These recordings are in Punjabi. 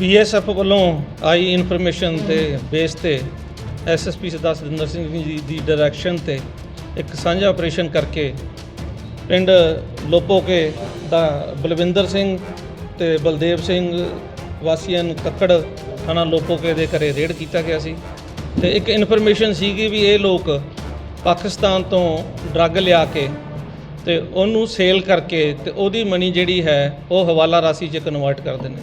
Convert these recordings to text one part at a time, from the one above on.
ਬੀਐਸਐਫ ਵੱਲੋਂ ਆਈ ਇਨਫੋਰਮੇਸ਼ਨ ਤੇ ਬੇਸ ਤੇ ਐਸਐਸਪੀ ਸਰਦਾਰ ਸਤਿੰਦਰ ਸਿੰਘ ਜੀ ਦੀ ਡਾਇਰੈਕਸ਼ਨ ਤੇ ਇੱਕ ਸਾਂਝਾ ਆਪਰੇਸ਼ਨ ਕਰਕੇ ਪਿੰਡ ਲੋਪੋਕੇ ਦਾ ਬਲਵਿੰਦਰ ਸਿੰਘ ਤੇ ਬਲਦੇਵ ਸਿੰਘ ਵਾਸੀਆਂ ਨੂੰ ਕੱਕੜ ਥਾਣਾ ਲੋਪੋਕੇ ਦੇ ਘਰੇ ਰੇਡ ਕੀਤਾ ਗਿਆ ਸੀ। ਤੇ ਇੱਕ ਇਨਫੋਰਮੇਸ਼ਨ ਸੀਗੀ ਵੀ ਇਹ ਲੋਕ ਪਾਕਿਸਤਾਨ ਤੋਂ ਡਰੱਗ ਲਿਆ ਕੇ ਤੇ ਉਹਨੂੰ ਸੇਲ ਕਰਕੇ ਤੇ ਉਹਦੀ ਮਨੀ ਜਿਹੜੀ ਹੈ ਉਹ ਹਵਾਲਾ ਰਾਸ਼ੀ 'ਚ ਕਨਵਰਟ ਕਰਦੇ ਨੇ।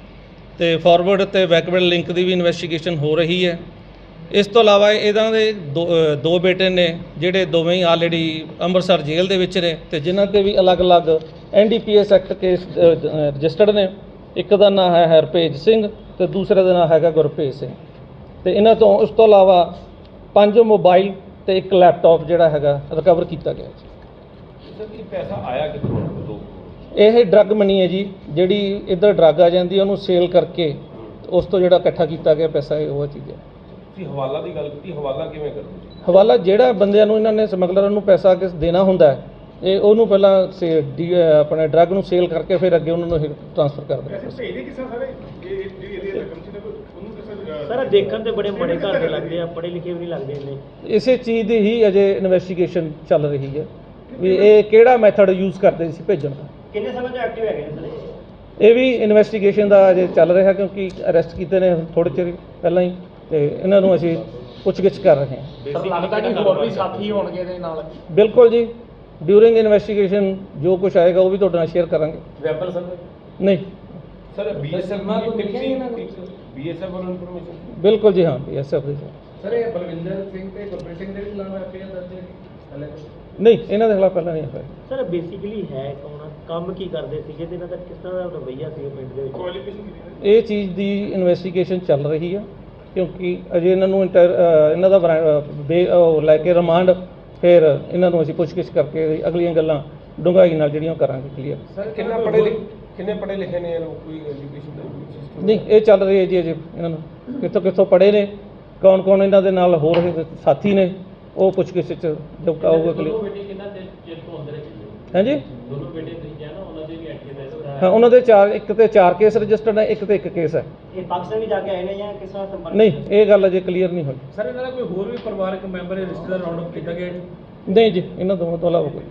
ਤੇ ਫਾਰਵਰਡ ਤੇ ਬੈਕਵਰਡ ਲਿੰਕ ਦੀ ਵੀ ਇਨਵੈਸਟੀਗੇਸ਼ਨ ਹੋ ਰਹੀ ਹੈ। ਇਸ ਤੋਂ ਇਲਾਵਾ ਇਹਨਾਂ ਦੇ ਦੋ ਦੋ ਬੇਟੇ ਨੇ, ਜਿਹੜੇ ਦੋਵੇਂ ਹੀ ਆਲਰੇਡੀ ਅੰਮ੍ਰਿਤਸਰ ਜੇਲ੍ਹ ਦੇ ਵਿੱਚ ਨੇ ਤੇ ਜਿਨ੍ਹਾਂ ਤੇ ਵੀ ਅਲੱਗ-ਅਲੱਗ ਐਨਡੀਪੀਐਸ ਐਕਟ ਕੇਸ ਰਜਿਸਟਰਡ ਨੇ। ਇੱਕ ਦਾ ਨਾਮ ਹੈ ਹਰਪੇਜ ਸਿੰਘ ਤੇ ਦੂਸਰੇ ਦਾ ਨਾਮ ਹੈਗਾ ਗੁਰਪ੍ਰੀਤ ਸਿੰਘ। ਤੇ ਇਹਨਾਂ ਤੋਂ ਉਸ ਤੋਂ ਇਲਾਵਾ ਪੰਜ ਮੋਬਾਈਲ ਤੇ ਇੱਕ ਲੈਪਟਾਪ ਜਿਹੜਾ ਹੈਗਾ ਰਿਕਵਰ ਕੀਤਾ ਗਿਆ ਜੀ। ਸਰ ਇਹ ਪੈਸਾ ਆਇਆ ਕਿੱਥੋਂ? ਦੋ ਇਹ ਡਰੱਗ ਮਨੀ ਹੈ ਜੀ ਜਿਹੜੀ ਇੱਧਰ ਡਰੱਗ ਆ ਜਾਂਦੀ ਹੈ ਉਹਨੂੰ ਸੇਲ ਕਰਕੇ ਉਸ ਤੋਂ ਜਿਹੜਾ ਇਕੱਠਾ ਕੀਤਾ ਗਿਆ ਪੈਸਾ ਇਹ ਉਹ ਚੀਜ਼ ਹੈ। ਤੁਸੀਂ ਹਵਾਲਾ ਦੀ ਗੱਲ ਕੀਤੀ ਹਵਾਲਾ ਕਿਵੇਂ ਕਰਦੇ? ਹੋ ਹਵਾਲਾ ਜਿਹੜਾ ਬੰਦਿਆਂ ਨੂੰ ਇਹਨਾਂ ਨੇ ਸਮਗਲਰਾਂ ਨੂੰ ਪੈਸਾ ਕਿਸ ਦੇਣਾ ਹੁੰਦਾ ਹੈ ਇਹ ਉਹਨੂੰ ਪਹਿਲਾਂ ਸੇ ਡੀ- ਅਹ ਆਪਣੇ ਡਰੱਗ ਨੂੰ ਸੇਲ ਕਰਕੇ ਫਿਰ ਅੱਗੇ ਉਹਨਾਂ ਨੂੰ ਟ੍ਰਾਂਸਫਰ ਕਰ ਦਿੰਦੇ ਭੇਜਦੇ ਕਿਸ ਸਾਰੇ? ਇਹ ਇਹ ਜਿਹੜੀ ਇਹਦੀ ਰਕਮ ਸੀ ਨਾ ਕੋਈ ਉਹਨੂੰ ਕਿਸ ਤਰ੍ਹਾਂ ਸਰ ਇਹ ਦੇਖਣ ਤੇ ਬੜੇ ਬੜੇ ਘਰ ਦੇ ਲੱਗਦੇ ਆ ਪੜ੍ਹੇ ਲਿਖੇ ਵੀ ਨਹੀਂ ਲੱਗਦੇ ਇੰਨੇ। ਇਸੇ ਚੀਜ਼ ਦੀ ਹੀ ਅਜੇ ਇਨਵੈਸਟੀਗੇਸ਼ਨ ਚੱਲ ਰਹੀ ਹੈ ਵੀ ਇਹ ਕਿਹੜਾ ਮੈਥਡ ਯੂਜ਼ ਕਰਦੇ ਸੀ ਭੇਜਣ ਦਾ। ਕਿੰਨੇ ਸਮੇਂ ਤੋਂ ਐਕਟਿਵ ਹੈਗੇ ਨੇ ਸਰ? ਇਹ? ਵੀ ਇਨਵੈਸਟੀਗੇਸ਼ਨ ਦਾ ਅਜੇ ਚੱਲ ਰਿਹਾ ਕਿਉਂਕਿ ਅਰੈਸਟ ਕੀਤੇ ਨੇ ਥੋੜੇ ਚਿਰ ਪਹਿਲਾਂ ਹੀ ਤੇ ਇਹਨਾਂ ਨੂੰ ਅਸੀਂ ਪੁੱਛਗਿੱਛ ਕਰ ਰਹੇ ਹਾਂ। ਸਰ ਲੱਗਦਾ ਕਿ ਹੋਰ ਵੀ ਸਾਥੀ ਹੋਣਗੇ ਇਹਦੇ ਨਾਲ? ਬਿਲਕੁਲ ਜੀ। ਡਿਊਰਿੰਗ ਇਨਵੈਸਟੀਗੇਸ਼ਨ ਜੋ ਕੁਝ ਆਏਗਾ ਉਹ ਵੀ ਤੁਹਾਡੇ ਨਾਲ ਸ਼ੇਅਰ ਕਰਾਂਗੇ। Weapon sir? ਨਹੀਂ। ਸਰ ਬੀਐਸਐਫ ਨਾਲ ਤੋਂ ਮਿਲੀ ਬੀਐਸਐਫ ਵੱਲੋਂ ਇਨਫੋਰਮੇਸ਼ਨ ਬਿਲਕੁਲ ਜੀ ਹਾਂ ਐਸਐਫ ਦੇ ਸਰ ਇਹ ਬਲਵਿੰਦਰ ਸਿੰਘ ਤੇ ਗੁਰਪ੍ਰੀਤ ਸਿੰਘ ਦੇ ਵੀ ਖਿਲਾਫ ਐਫਆਈਆਰ ਦਰਜ ਹੈ? ਨਹੀਂ ਇਹਨਾਂ ਦੇ ਖਿਲਾਫ ਪਹਿਲਾਂ ਨਹੀਂ ਹੋਇਆ ਸਰ ਬੇਸਿਕਲੀ ਹੈ ਕੌਣ? ਕੰਮ ਕੀ ਕਰਦੇ ਸੀਗੇ ਤੇ ਇਹਨਾਂ ਦਾ ਕਿਸ ਤਰ੍ਹਾਂ ਦਾ ਰਵੱਈਆ ਸੀ ਪਿੰਡ ਦੇ ਵਿੱਚ? ਕੁਆਲੀਫਿਕੇਸ਼ਨ ਇਹ ਚੀਜ਼ ਦੀ ਇਨਵੈਸਟੀਗੇਸ਼ਨ ਚੱਲ ਰਹੀ ਹੈ ਕਿਉਂਕਿ ਅਜੇ ਇਹਨਾਂ ਨੂੰ ਇੰਟਰ- ਅ, ਇਹਨਾਂ ਦਾ ਬੇ- ਉਹ ਲੈ ਕੇ ਰਿਮਾਂਡ ਫਿਰ ਇਹਨਾਂ ਨੂੰ ਅਸੀਂ ਪੁੱਛਗਿੱਛ ਕਰਕੇ ਅਗਲੀਆਂ ਗੱਲਾਂ ਡੂੰਘਾਈ ਨਾਲ ਜਿਹੜੀਆਂ ਉਹ ਕਰਾਂਗੇ ਕਲੀਅਰ ਸਰ ਕਿੰਨਾ ਲਿਖੇ ਕਿੰਨੇ ਪੜ੍ਹੇ ਲਿਖੇ ਨੇ ਇਹ ਲੋਕ ਕੋਈ ਐਜੂਕੇਸ਼ਨ ਦਾ system? ਨਹੀਂ ਇਹ ਚੱਲ ਰਹੀ ਹੈ ਜੀ ਅਜੇ ਇਹਨਾਂ ਨੂੰ। ਕਿੱਥੋਂ ਕਿੱਥੋਂ ਪੜ੍ਹੇ ਨੇ ਕੌਣ ਕੌਣ ਇਹਨਾਂ ਦੇ ਨਾਲ ਹੋਰ ਇਹ ਸਾਥੀ ਨੇ ਉਹ ਪੁੱਛਗਿੱਛ ਚ ਜੋ ਆਊਗਾ ਕਲੀਅਰ ਬੇਟੇ ਕਿੰਨਾ ਚਿਰ ਤੋਂ ਅੰਦਰ ਹਾਂਜੀ ਦੋਨੋਂ ਬੇਟੇ ਤੁਸੀਂ ਕਿਹਾ ਨਾ ਉਹਨਾਂ ਦੇ ਵੀ ਐਕਟਿਵ ਹਾਂ ਉਹਨਾਂ ਦੇ ਚਾਰ ਇੱਕ ਤੇ ਚਾਰ ਕੇਸ ਰਜਿਸਟਰਡ ਹੈ ਇੱਕ ਤੇ ਇੱਕ ਕੇਸ ਹੈ। ਇਹ ਪਾਕਿਸਤਾਨ ਵੀ ਜਾ ਕੇ ਆਏ ਨੇ ਜਾਂ ਕਿਸ ਤਰ੍ਹਾਂ ਸੰਪਰਕ ਨਹੀਂ ਇਹ ਗੱਲ ਅਜੇ ਕਲੀਅਰ ਨਹੀਂ ਹੋਈ। ਸਰ ਇਹਨਾਂ ਦਾ ਕੋਈ ਹੋਰ ਵੀ ਪਰਿਵਾਰਕ ਮੈਂਬਰ ਹੈ ਰਿਸ਼ਤੇਦਾਰ ਰਾਉਂਡ ਅਪ ਕੀਤਾ ਗਿਆ ਜੀ ਨਹੀਂ ਜੀ ਇਹਨਾਂ ਦੋਵਾਂ ਤੋਂ ਇਲਾਵਾ ਕੋਈ।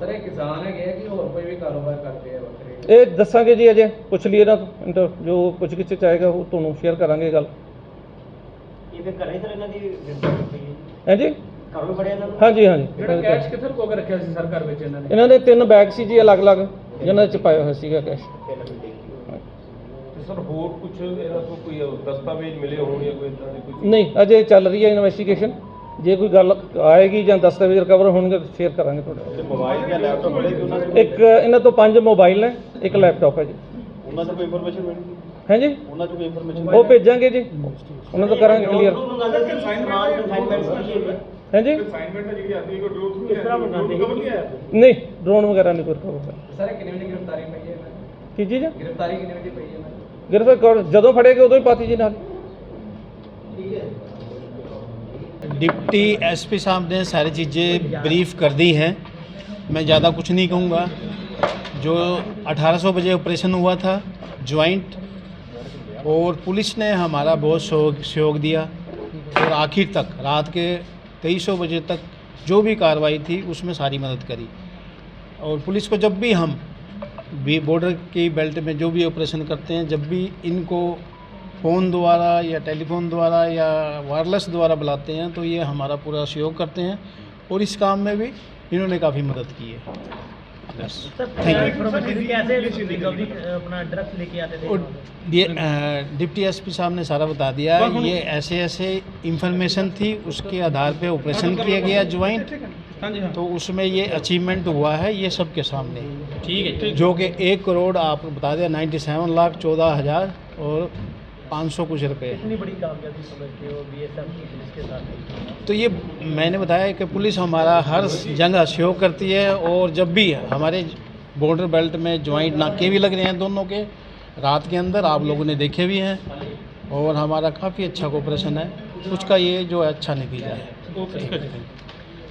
ਸਰ ਇਹ ਕਿਸਾਨ ਹੈਗੇ ਆ ਕਿ ਹੋਰ ਕੋਈ ਵੀ ਕਾਰੋਬਾਰ ਕਰਦੇ ਆ ਵੱਖਰੇ? ਇਹ ਦੱਸਾਂਗੇ ਜੀ ਅਜੇ ਪੁੱਛ ਲਈਏ ਨਾ ਇੰਟਰ ਜੋ ਪੁੱਛ ਗਿੱਛ ਚ ਆਏਗਾ ਉਹ ਤੁਹਾਨੂੰ ਸ਼ੇਅਰ ਕਰਾਂਗੇ ਗੱਲ। ਇਹ ਫਿਰ ਘਰੇ ਸਰ ਇਹਨਾਂ ਦੀ ਗ੍ਰਿਫਤਾਰੀ ਹੈ। ਹਾਂਜੀ ਘਰੋਂ ਫੜਿਆ ਇਹਨਾਂ ਨੂੰ? ਹਾਂਜੀ ਹਾਂਜੀ। ਜਿਹੜਾ ਕੈਸ਼ ਕਿੱਥੇ ਲੁਕੋ ਕੇ ਰੱਖਿਆ ਸੀ ਸਰ ਘਰ ਵਿੱਚ ਇਹਨਾਂ ਨੇ? ਇਹਨਾਂ ਦੇ ਤਿੰਨ ਬੈਗ ਸੀ ਜੀ ਅਲੱਗ-ਅਲੱਗ। ਜਿਨ੍ਹਾਂ ਚ ਪਾਇਆ ਹੋਇਆ ਸੀਗਾ ਕੈਸ਼ ਤੇ ਸਰ ਹੋਰ ਕੁਝ ਇਹਨਾਂ ਤੋਂ ਕੋਈ ਦਸਤਾਵੇਜ਼ ਮਿਲੇ ਹੋਣ ਜਾਂ ਕੋਈ ਇਦਾਂ ਦੀ ਕੋਈ ਨਹੀਂ ਅਜੇ ਚੱਲ ਰਹੀ ਹੈ ਇਨਵੈਸਟੀਗੇਸ਼ਨ ਜੇ ਕੋਈ ਗੱਲ ਆਏਗੀ ਜਾਂ ਦਸਤਾਵੇਜ਼ ਰਿਕਵਰ ਹੋਣਗੇ ਤਾਂ ਸ਼ੇਅਰ ਕਰਾਂਗੇ ਤੁਹਾਡੇ ਨਾਲ। ਮੋਬਾਈਲ ਜਾਂ ਲੈਪਟਾਪ ਬੜੇ ਕਿ ਉਹਨਾਂ ਇੱਕ ਇਹਨਾਂ ਤੋਂ ਪੰਜ ਮੋਬਾਈਲ ਨੇ ਇੱਕ ਲੈਪਟਾਪ ਹੈ ਜੀ। ਉਹਨਾਂ ਤੋਂ ਕੋਈ ਇਨਫੋਰਮੇਸ਼ਨ ਮਿਲੀ ਹਾਂਜੀ ਉਹਨਾਂ ਤੋਂ ਕੋਈ ਇਨਫੋਰਮੇਸ਼ਨ ਉਹ ਭੇਜਾਂਗੇ ਜੀ। ਉਹਨਾਂ ਤੋਂ ਕਰਾਂਗੇ ਕਲੀਅਰ ਮੰਗਾਉਂਦੇ ਸੀ ਸਮਾਨ ਕਨਸਾਈਨਮੈਂਟ ਸੀ ਹਾਂਜੀ ਅਸਾਈਨਮੈਂਟ ਹੈ ਜਿਹੜੀ ਆਉਂਦੀ ਹੈ ਕੋਈ ਡਰੋ ਥਰੂ ਕਿਸ ਤਰ੍ਹਾਂ ਮੰਗਾਉਂਦੇ ਕਵਰ ਨਹੀਂ ਆਇਆ ਨਹੀਂ ਡਰੋਨ ਵਗੈਰਾ ਨਹੀਂ ਕੋਈ recover ਹੋਇਆ। ਸਰ ਇਹ ਕਿੰਨੇ ਵਜੇ ਗ੍ਰਿਫਤਾਰੀ ਪਈ ਹੈ ਇਹਨਾਂ ਦੀ ਕੀ ਚੀਜ਼ ਗ੍ਰਿਫਤਾਰੀ ਕਿੰਨੇ ਵਜੇ ਪਈ ਹੈ ਇਹਨਾਂ ਦੀ ਗਿਰਫਤਾਰ ਕਰ ਜਦੋਂ ਫੜੇਗੇ ਉਦੋਂ ਹੀ ਪਾਤੀ ਜੀ ਨਾਲ डिप्टी एसपी साहब ने सारी चीज़ें ब्रीफ कर दी हैं मैं ज़्यादा कुछ नहीं कहूँगा जो 1800 बजे ऑपरेशन हुआ था ज्वाइंट और पुलिस ने हमारा बहुत सहयोग सहयोग दिया और आखिर तक रात के 2300 बजे तक जो भी कार्रवाई थी, उसमें सारी मदद करी। और पुलिस को जब भी हम भी बॉर्डर की बेल्ट में जो भी ऑपरेशन करते हैं, जब भी इनको फ़ोन द्वारा या टेलीफोन द्वारा या वायरलेस द्वारा बुलाते हैं तो ये हमारा पूरा सहयोग करते हैं। और इस काम में भी इन्होंने काफ़ी मदद की है। डिप्टी एसपी साहब ने सारा बता दिया ये ऐसे ऐसे इंफॉर्मेशन थी उसके आधार पे ऑपरेशन किया गया ज्वाइंट तो उसमें ये अचीवमेंट हुआ है ये सबके सामने। ठीक है जो कि एक करोड़ आपको बता दिया नाइन्टी सेवन लाख चौदह हज़ार और पाँच सौ कुछ रुपये इतनी बड़ी कामयाबी समझते हो बीएसएफ की पुलिस के साथ? तो ये मैंने बताया कि पुलिस हमारा हर जगह सहयोग करती है और जब भी हमारे बॉर्डर बेल्ट में ज्वाइंट नाके भी लग रहे हैं दोनों के रात के अंदर आप लोगों ने देखे भी हैं और हमारा काफ़ी अच्छा कोऑपरेशन है। उसका ये जो है अच्छा नतीजा है।